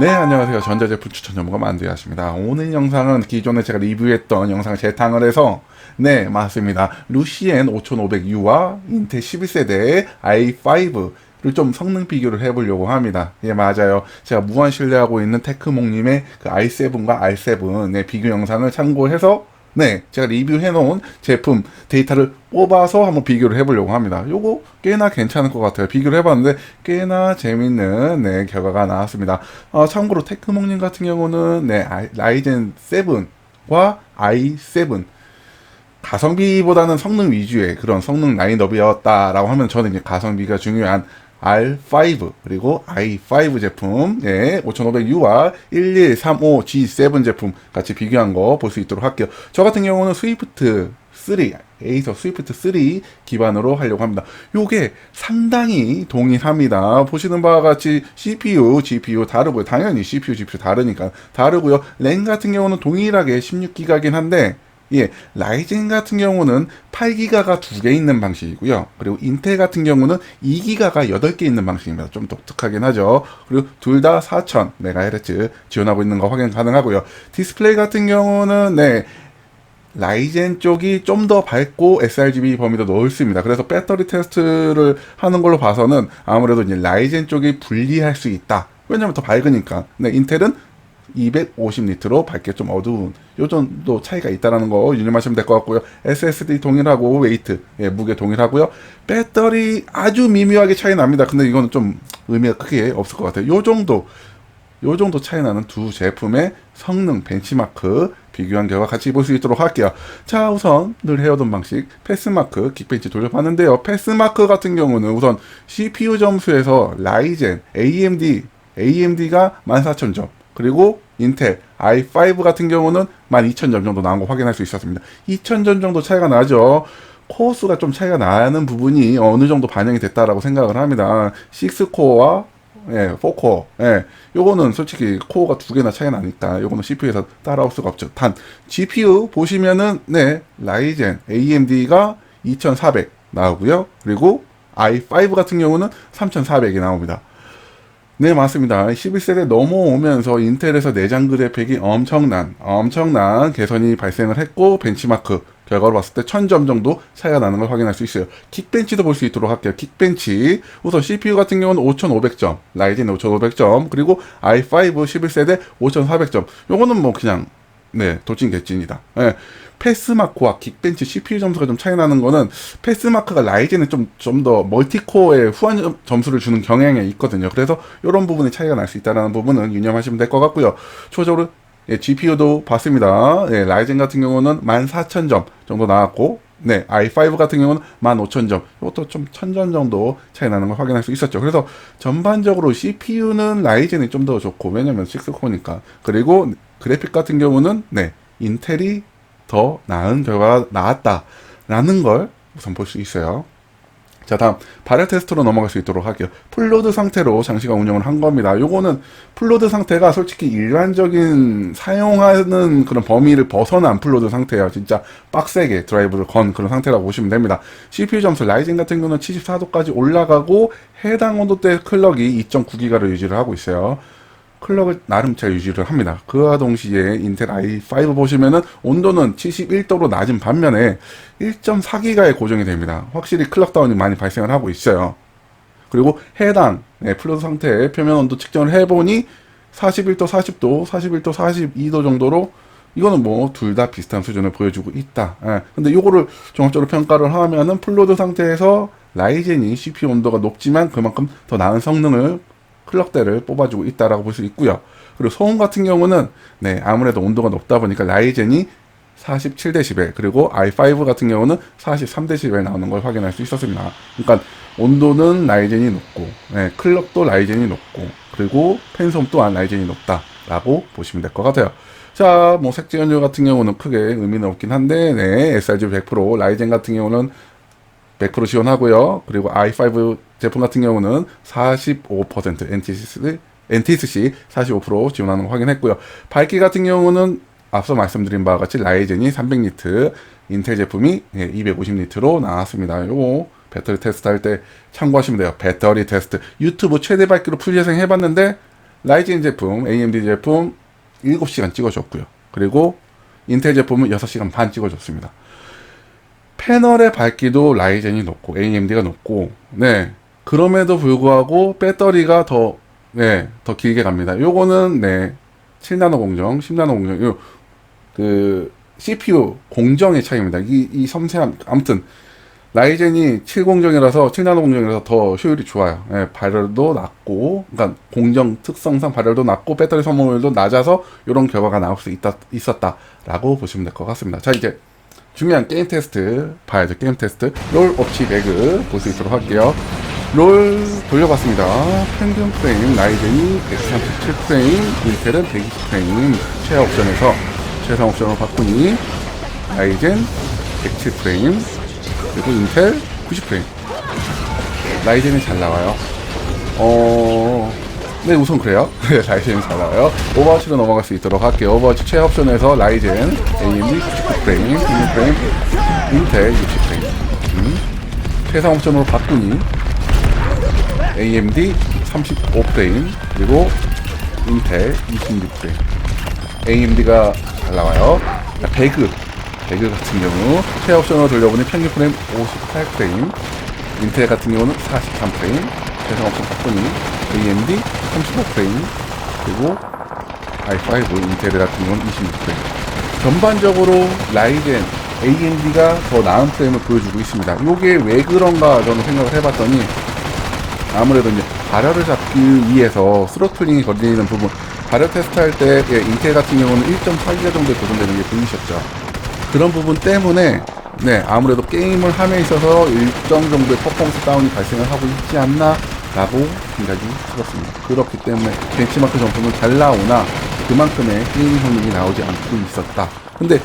네 안녕하세요. 전자제품 추천 전문가 만두야십니다. 오늘 영상은 기존에 제가 리뷰했던 영상을 재탕을 해서 네 맞습니다. 루시엔 5500U와 인텔 11세대 i5 를 좀 성능 비교를 해보려고 합니다. 예 맞아요. 제가 무한 신뢰하고 있는 테크몽님의 그 i7과 r7의 비교 영상을 참고해서 네, 제가 리뷰해 놓은 제품 데이터를 뽑아서 한번 비교를 해보려고 합니다. 요거 꽤나 괜찮을 것 같아요. 비교를 해봤는데 꽤나 재밌는 네, 결과가 나왔습니다. 어, 참고로 테크몽님 같은 경우는 네, 라이젠 7과 i7 가성비보다는 성능 위주의 그런 성능 라인업이었다라고 하면 저는 이제 가성비가 중요한 R5 그리고 i5 제품 예, 5500U와 1135G7 제품 같이 비교한 거 볼 수 있도록 할게요. 저 같은 경우는 스위프트 3 에이서 스위프트 3 기반으로 하려고 합니다. 요게 상당히 동일합니다. 보시는 바와 같이 CPU, GPU 다르고요. 당연히 CPU, GPU 다르니까 다르고요. 램 같은 경우는 동일하게 16기가긴 한데 예, 라이젠 같은 경우는 8기가가 두 개 있는 방식이고요. 그리고 인텔 같은 경우는 2기가가 8개 있는 방식입니다. 좀 독특하긴 하죠. 그리고 둘 다 4000MHz 지원하고 있는 거 확인 가능하고요. 디스플레이 같은 경우는 네, 라이젠 쪽이 좀 더 밝고 sRGB 범위도 넓습니다. 그래서 배터리 테스트를 하는 걸로 봐서는 아무래도 이제 라이젠 쪽이 불리할 수 있다. 왜냐면 더 밝으니까. 네, 인텔은 250니트로 밝게 좀 어두운 요 정도 차이가 있다라는 거 유념하시면 될 것 같고요. SSD 동일하고 웨이트 예, 무게 동일하고요. 배터리 아주 미묘하게 차이 납니다. 근데 이거는 좀 의미가 크게 없을 것 같아요. 요 정도 요 정도 차이 나는 두 제품의 성능 벤치마크 비교한 결과 같이 볼 수 있도록 할게요. 자, 우선 늘 해오던 방식 패스마크 긱벤치 돌려봤는데요. 패스마크 같은 경우는 우선 CPU 점수에서 라이젠, AMD, AMD가 14,000점 그리고 인텔 i5 같은 경우는 12,000점 정도 나온 거 확인할 수 있었습니다. 2,000점 정도 차이가 나죠. 코어 수가 좀 차이가 나는 부분이 어느 정도 반영이 됐다라고 생각을 합니다. 6코어와 예, 4코어. 예. 요거는 솔직히 코어가 두 개나 차이 나니까 요거는 CPU에서 따라올 수가 없죠. 단 GPU 보시면은 네, 라이젠 AMD가 2400 나오고요. 그리고 i5 같은 경우는 3400이 나옵니다. 네, 맞습니다. 11세대 넘어오면서 인텔에서 내장 그래픽이 엄청난, 엄청난 개선이 발생을 했고, 벤치마크 결과로 봤을 때 1000점 정도 차이가 나는 걸 확인할 수 있어요. 킥벤치도 볼 수 있도록 할게요. 킥벤치. 우선 CPU 같은 경우는 5500점, 라이젠 5500점, 그리고 i5 11세대 5400점. 요거는 뭐 그냥, 네, 도찐개찐이다. 예. 패스마크와 긱벤치 CPU 점수가 좀 차이 나는 거는 패스마크가 라이젠은 좀좀 더 멀티코어에 후한 점- 점수를 주는 경향이 있거든요. 그래서 이런 부분에 차이가 날 수 있다는 부분은 유념하시면 될 것 같고요. 추가적으로 예, GPU도 봤습니다. 예, 라이젠 같은 경우는 14,000점 정도 나왔고 네, i5 같은 경우는 15,000점. 이것도 좀 1000점 정도 차이 나는 걸 확인할 수 있었죠. 그래서 전반적으로 CPU는 라이젠이 좀 더 좋고 왜냐면 6코어니까. 그리고 그래픽 같은 경우는 네, 인텔이 더 나은 결과가 나왔다라는 걸 우선 볼 수 있어요. 자, 다음 발열 테스트로 넘어갈 수 있도록 할게요. 풀로드 상태로 장시간 운영을 한 겁니다. 요거는 풀로드 상태가 솔직히 일반적인 사용하는 그런 범위를 벗어난 풀로드 상태예요. 진짜 빡세게 드라이브를 건 그런 상태라고 보시면 됩니다. CPU 점수 라이젠 같은 경우는 74도까지 올라가고 해당 온도대 클럭이 2.9기가를 유지를 하고 있어요. 클럭을 나름 잘 유지를 합니다. 그와 동시에 인텔 i5 보시면은 온도는 71도로 낮은 반면에 1.4기가에 고정이 됩니다. 확실히 클럭 다운이 많이 발생을 하고 있어요. 그리고 해당 네, 플러스 상태의 표면 온도 측정을 해보니 41도, 40도, 41도, 42도 정도로 이거는 뭐 둘 다 비슷한 수준을 보여주고 있다. 예. 근데 요거를 종합적으로 평가를 하면은 플로드 상태에서 라이젠이 CPU 온도가 높지만 그만큼 더 나은 성능을 클럭대를 뽑아주고 있다라고 볼 수 있고요. 그리고 소음 같은 경우는 네 아무래도 온도가 높다 보니까 라이젠이 47dB 그리고 i5 같은 경우는 43dB 나오는 걸 확인할 수 있었습니다. 그러니까 온도는 라이젠이 높고 네, 클럭도 라이젠이 높고 그리고 팬소음 또한 라이젠이 높다라고 보시면 될 것 같아요. 자, 뭐 색지 연료 같은 경우는 크게 의미는 없긴 한데 네, sRGB 100% 라이젠 같은 경우는 100% 지원하고요. 그리고 i5 제품 같은 경우는 45% NTSC, NTSC 45% 지원하는 거 확인했고요. 밝기 같은 경우는 앞서 말씀드린 바와 같이 라이젠이 300니트, 인텔 제품이 250니트로 나왔습니다. 요거 배터리 테스트 할 때 참고하시면 돼요. 배터리 테스트. 유튜브 최대 밝기로 풀 재생 해봤는데 라이젠 제품, AMD 제품 7시간 찍어줬고요. 그리고 인텔 제품은 6시간 반 찍어줬습니다. 패널의 밝기도 라이젠이 높고 AMD가 높고 네 그럼에도 불구하고 배터리가 더 네, 더 길게 갑니다. 요거는 네 7나노 공정, 10나노 공정 요 그 CPU 공정의 차이입니다. 이, 이 섬세함 아무튼 라이젠이 7 공정이라서 7나노 공정이라서 더 효율이 좋아요. 예, 발열도 낮고, 그러니까 공정 특성상 발열도 낮고 배터리 소모율도 낮아서 이런 결과가 나올 수 있다, 있었다 라고 보시면 될 것 같습니다. 자 이제 중요한 게임 테스트 봐야죠. 게임 테스트 롤 업치 배그 볼 수 있도록 할게요. 롤 돌려봤습니다. 평균 프레임 라이젠이 137프레임, 인텔은 120프레임 최하 옵션에서 최상 옵션으로 바꾸니 라이젠 107프레임 그리고 인텔 90프레임. 라이젠이 잘 나와요. 어... 네 우선 그래요. 네 라이젠이 잘 나와요. 오버워치로 넘어갈 수 있도록 할게요. 오버워치 최하 옵션에서 라이젠 AMD 99프레임 16프레임 인텔 60프레임. 음. 최상 옵션으로 바꾸니 AMD 35프레임 그리고 인텔 26프레임 AMD가 잘 나와요. 자, 배그. 배그 같은 경우 최하 옵션으로 돌려보니 평균 프레임 58프레임 인텔 같은 경우는 43프레임 최상 옵션 바꾸니 AMD 35프레임 그리고 i5 인텔 같은 경우는 26프레임 전반적으로 라이젠 AMD가 더 나은 프레임을 보여주고 있습니다. 요게 왜 그런가 저는 생각을 해봤더니 아무래도 이제 발열을 잡기 위해서 스로틀링이 걸리는 부분. 발열 테스트 할 때 예, 인텔 같은 경우는 1.4기가 정도에 고정되는 게 보이셨죠? 그런 부분 때문에 네 아무래도 게임을 함에 있어서 일정 정도의 퍼포먼스 다운이 발생을 하고 있지 않나 라고 생각이 들었습니다. 그렇기 때문에 벤치마크 점수는 잘 나오나 그만큼의 게임 성능이 나오지 않고 있었다. 근데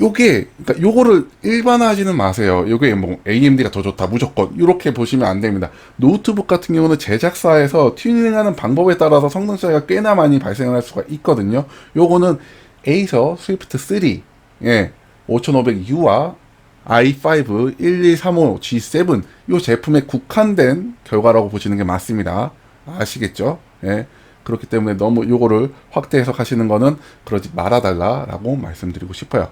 요게 그러니까 요거를 일반화하지는 마세요. 요게 뭐 AMD가 더 좋다 무조건 이렇게 보시면 안 됩니다. 노트북 같은 경우는 제작사에서 튜닝하는 방법에 따라서 성능 차이가 꽤나 많이 발생할 수가 있거든요. 요거는 에이서 스위프트 3 예 5500U와 i5 1235 G7 요 제품에 국한된 결과라고 보시는 게 맞습니다. 아시겠죠? 예. 그렇기 때문에 너무 요거를 확대 해석하시는 거는 그러지 말아달라라고 말씀드리고 싶어요.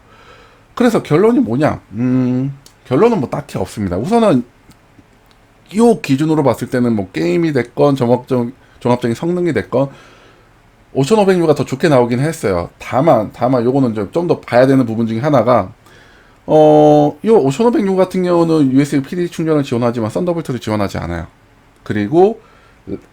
그래서 결론이 뭐냐? 음, 결론은 뭐 딱히 없습니다. 우선은 요 기준으로 봤을 때는 뭐 게임이 됐건 종합적, 종합적인 성능이 됐건 5500U가 더 좋게 나오긴 했어요. 다만, 다만 요거는 좀더 봐야 되는 부분 중에 하나가 어, 요 5500U 같은 경우는 USB PD 충전을 지원하지만 썬더볼트를 지원하지 않아요. 그리고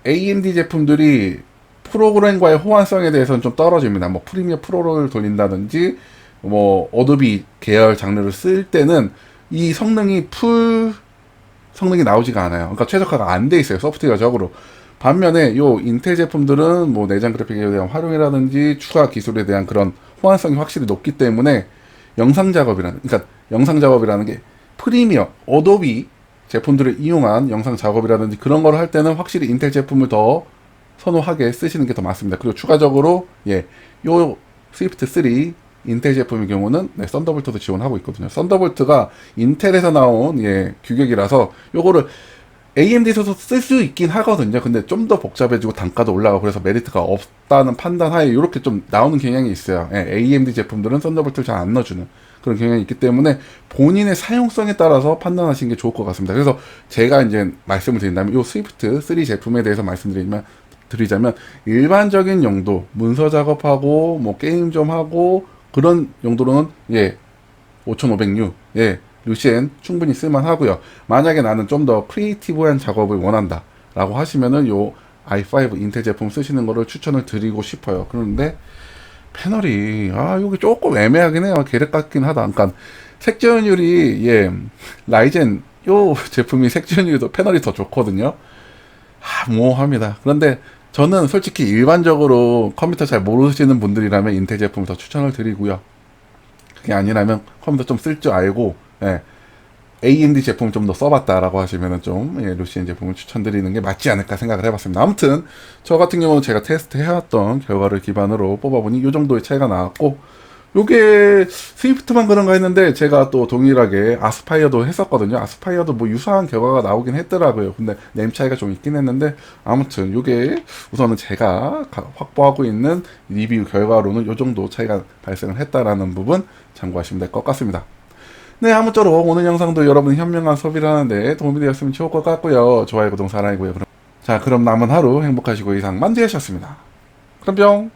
AMD 제품들이 프로그램과의 호환성에 대해서는 좀 떨어집니다. 뭐 프리미어 프로를 돌린다든지 뭐 어도비 계열 장르를 쓸 때는 이 성능이 풀 성능이 나오지가 않아요. 그러니까 최적화가 안 돼 있어요. 소프트웨어적으로. 반면에 요 인텔 제품들은 뭐 내장 그래픽에 대한 활용이라든지 추가 기술에 대한 그런 호환성이 확실히 높기 때문에 영상 작업이라는 그러니까 영상 작업이라는 게 프리미어, 어도비 제품들을 이용한 영상 작업이라든지 그런 걸 할 때는 확실히 인텔 제품을 더 선호하게 쓰시는 게 더 맞습니다. 그리고 추가적으로 예, 요 스위프트 3 인텔 제품의 경우는 네, 썬더볼트도 지원하고 있거든요. 썬더볼트가 인텔에서 나온 예, 규격이라서 요거를 AMD에서도 쓸 수 있긴 하거든요. 근데 좀 더 복잡해지고 단가도 올라가고 그래서 메리트가 없다는 판단 하에 이렇게 좀 나오는 경향이 있어요. 예, AMD 제품들은 썬더볼트를 잘 안 넣어주는 그런 경향이 있기 때문에 본인의 사용성에 따라서 판단하시는 게 좋을 것 같습니다. 그래서 제가 이제 말씀을 드린다면 요 스위프트 3 제품에 대해서 말씀드리면 드리자면 일반적인 용도 문서 작업하고 뭐 게임 좀 하고 그런 용도로는 예 5506, 예 루시엔 충분히 쓸만하고요. 만약에 나는 좀 더 크리에이티브한 작업을 원한다 라고 하시면은 요 i5 인텔 제품 쓰시는 거를 추천을 드리고 싶어요. 그런데 패널이 아 여기 조금 애매하긴 해요. 계획 같긴 하다. 그러니까 색전율이 예 라이젠 요 제품이 색전율도 패널이 더 좋거든요. 아, 모호합니다. 그런데 저는 솔직히 일반적으로 컴퓨터 잘 모르시는 분들이라면 인텔 제품을 더 추천을 드리고요. 그게 아니라면 컴퓨터 좀 쓸 줄 알고 예, AMD 제품을 좀더 써봤다라고 하시면은 좀 예, 루시엔 제품을 추천드리는 게 맞지 않을까 생각을 해봤습니다. 아무튼 저 같은 경우는 제가 테스트 해왔던 결과를 기반으로 뽑아보니 이 정도의 차이가 나왔고 요게 스위프트만 그런가 했는데 제가 또 동일하게 아스파이어도 했었거든요. 아스파이어도 뭐 유사한 결과가 나오긴 했더라고요. 근데 네임 차이가 좀 있긴 했는데 아무튼 요게 우선은 제가 가- 확보하고 있는 리뷰 결과로는 요 정도 차이가 발생을 했다라는 부분 참고하시면 될 것 같습니다. 네, 아무쪼록 오늘 영상도 여러분 현명한 소비를 하는데 도움이 되었으면 좋을 것 같고요. 좋아요, 구독, 사랑이고요. 그럼 자, 그럼 남은 하루 행복하시고 이상 만지하셨습니다. 그럼 뿅!